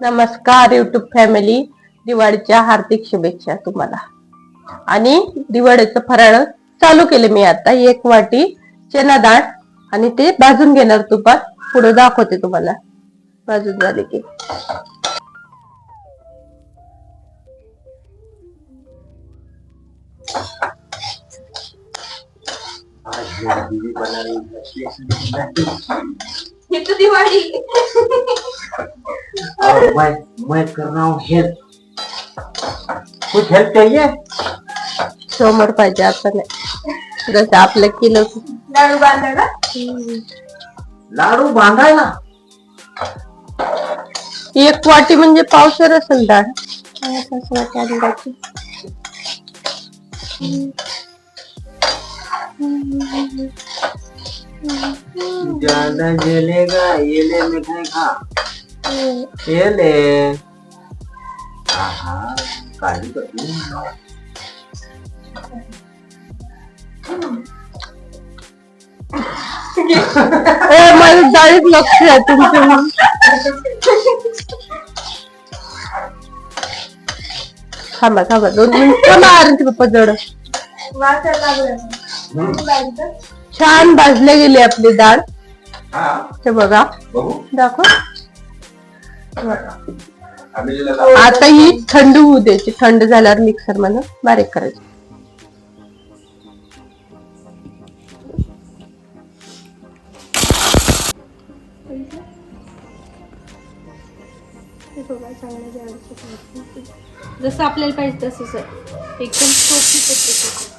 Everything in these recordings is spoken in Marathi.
नमस्कार युट्यूब फॅमिली दिवाळीच्या हार्दिक शुभेच्छा तुम्हाला. आणि दिवाळीचं फराळ चालू केले मी आता. एक वाटी चना डाळ आणि ते भाजून घेणार तुपात पुढे दाखवते तुम्हाला. भाजून झाले की. दिवाळी. और मैं मैं कर रहा हूँ हेल्प कुछ हेल्प चाहिए? समोर पाहिजे असं नाही। जसं आपलं किलो लाडू बांधायला लाडू बांधायला एक वाटी म्हणजे पावसर असेल डाळ असं वाटी अंदाजे. ज्यादा जलेगा ये ले मिठाई खा आहा काळजी करते ए, माझं डाळीत लक्ष आहे तुमचं थांबा थांबा दोन मिनिट आरती पप्पा जड छान भाजले गेली आपली डाळ हा हे बघा बघू दाखव आता ही थंड होऊ द्यायची थंड झाल्यावर मिक्सर मला बारीक करायची. जसं आपल्याला पाहिजे तसं सर. एकदम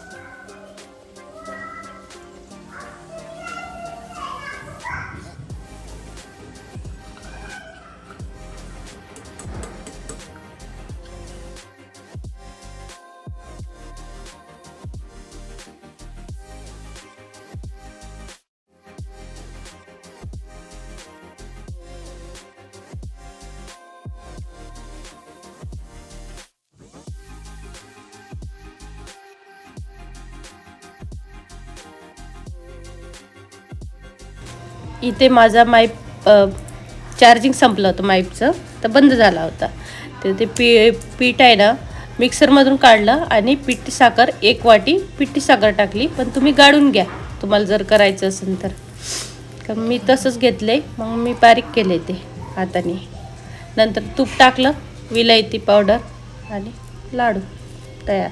इथे माझा माईप चार्जिंग संपलं होतं माईपचं तर बंद झाला होता. तर ते पी पीठ आहे ना मिक्सरमधून काढलं आणि पिठी साखर एक वाटी पिठी साखर टाकली. पण तुम्ही गाळून घ्या तुम्हाला जर करायचं असेल तर. मी तसंच घेतले मग मी बारीक केले ते हाताने. नंतर तूप टाकलं विलायती पावडर आणि लाडू तयार.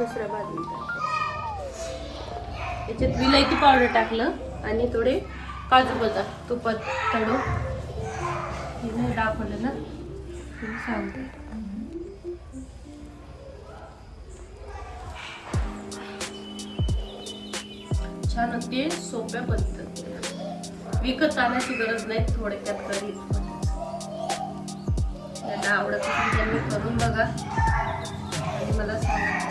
दुसऱ्या बाजूला याच्यात विलायती पावडर टाकलं आणि थोडे काजू बदाम तुपात तडो. हे नाही दाखवलं ना? सांगते. छान अगदी सोप्या पद्धतीने. विकत आणायची गरज नाही थोडक्यात कधी. त्यांना आवडत असेल त्यांनी करून बघा. आणि मला सांगा.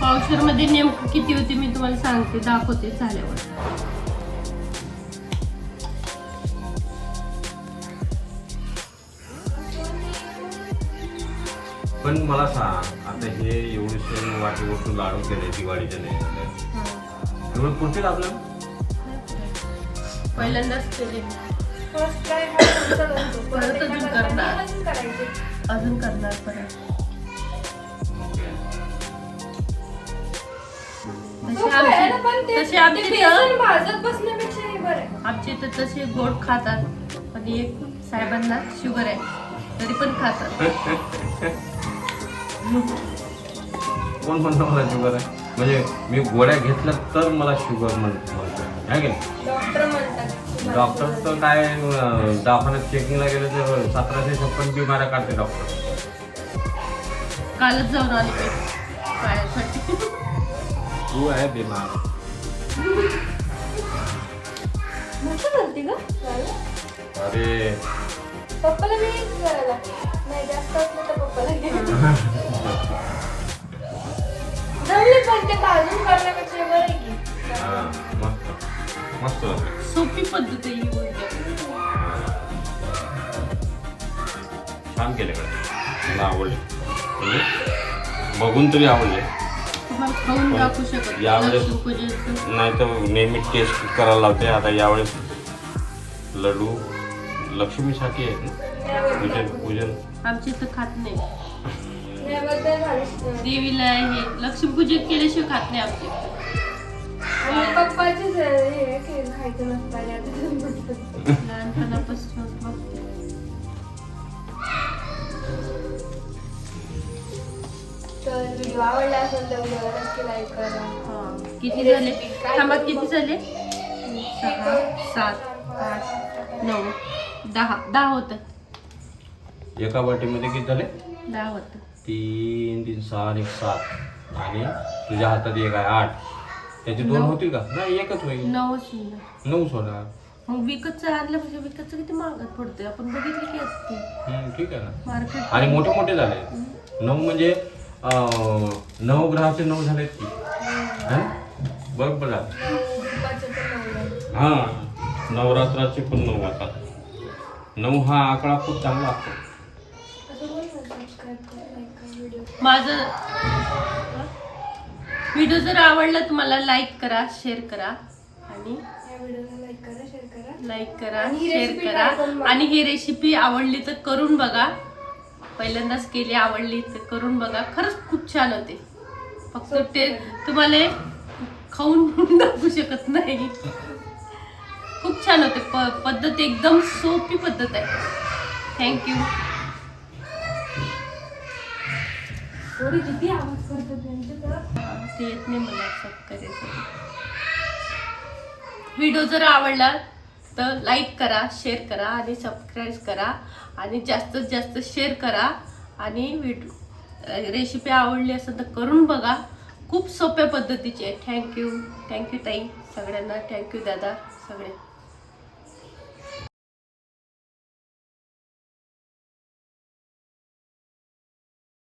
पावशरमध्ये नेमकं किती होते मी तुम्हाला सांगते दाखवते झाल्यावर. पण मला सांग आता हे एवढे वाटी वस्तू लाडू केले दिवाळीच्या नाही एवढं पुरतील पहिल्यांदाच केले. हा. परत अजून करणार. अजून करणार परत. तसे आमचे ते तर- बेसन भाजत बसण्यापेक्षा हे बरं आहे. आमचे तर तसे गोड खातात. पण एक साहेबांना शुगर आहे तरी पण खातात. कोण म्हणतो मला शुगर आहे? म्हणजे मी गोळ्या घेतल्या तर मला शुगर म्हणतो म्हणतो आहे की नाही? डॉक्टर म्हणतात. डॉक्टर तर काय अं, दवाखान्यात चेकिंगला गेले तर सतराशे छप्पन बिमाऱ्या काढते डॉक्टर. कालच जाऊन आले मी. पायासाठी तू आहे बिमार. मस्त करते का? अरे. पप्पाला मी करायला नाही जास्त असलं तर पप्पाला घे. जमले पण ते भाजून करण्यापेक्षा बरं आहे की? मस्त. सोपी पद्धत आहे ही छान केले कडे मला आवडले. बघून तरी आवडले. खाऊन दाखवू शकत यावेळेस- नाही तर नेहमी टेस्ट करायला लावते. आता यावेळेस लड्डू लक्ष्मीसाठी आहेत ना? पूजन पूजन. आमच्या इथं खात नाही. देवीला हे लक्ष्मीपूजन केल्याशिवाय खात नाही हे आता जमतं. लहानपणापासून. तर व्हिडिओ आवडला असेल तर व्हिडिओ नक्की लाईक करा. हा. किती झाले? थांबा किती झाले? सहा सात आठ नऊ दहा. दहा होतात एका वाटीमध्ये किती झाले? दहा होतात तीन तीन सहा आणि एक सात. आणि तुझ्या हातात एक आहे आठ. त्याचे दोन होतील का? नाही एकच होईल. नऊ होणार. मग विकतचं आणलं म्हणजे विकतचं किती महागात पडतंय? आपण बघितलं की असते. हम्म, ठीक आहे ना. मार्केट आणि मोठे मोठे झाले. नऊ म्हणजे नऊ ग्रहाचे नऊ झालेत की. है? बरोबर हां हा. नवरात्राचे पण नऊ आता. नऊ हा आकडा खूप चांगला असतो. माझं व्हिडिओ जर आवडला तुम्हाला लाईक करा शेअर करा. आणि लाईक करा शेअर करा. लाईक करा आणि शेअर करा आणि ही रेसिपी आवडली तर करून बघा. पहिल्यांदाच केली आवडली तर करून बघा. खरंच खूप छान होते. फक्त ते तुम्हाला खाऊन दाखवू शकत नाही. खूप छान होते. प पद्धत एकदम सोपी पद्धत आहे. थँक्यू थोडी किती आवाज करतो त्यांचे तर. ते येत नाही मला करायचं. व्हिडिओ जर आवडला तर लाईक करा शेअर करा आणि सबस्क्राईब करा आणि जास्तीत जास्त शेअर करा आणि व्हिडिओ रेसिपी आवडली असेल तर करून बघा. खूप सोप्या पद्धतीची. आहे थँक्यू थँक्यू ताई. सगळ्यांना थँक्यू दादा. सगळे.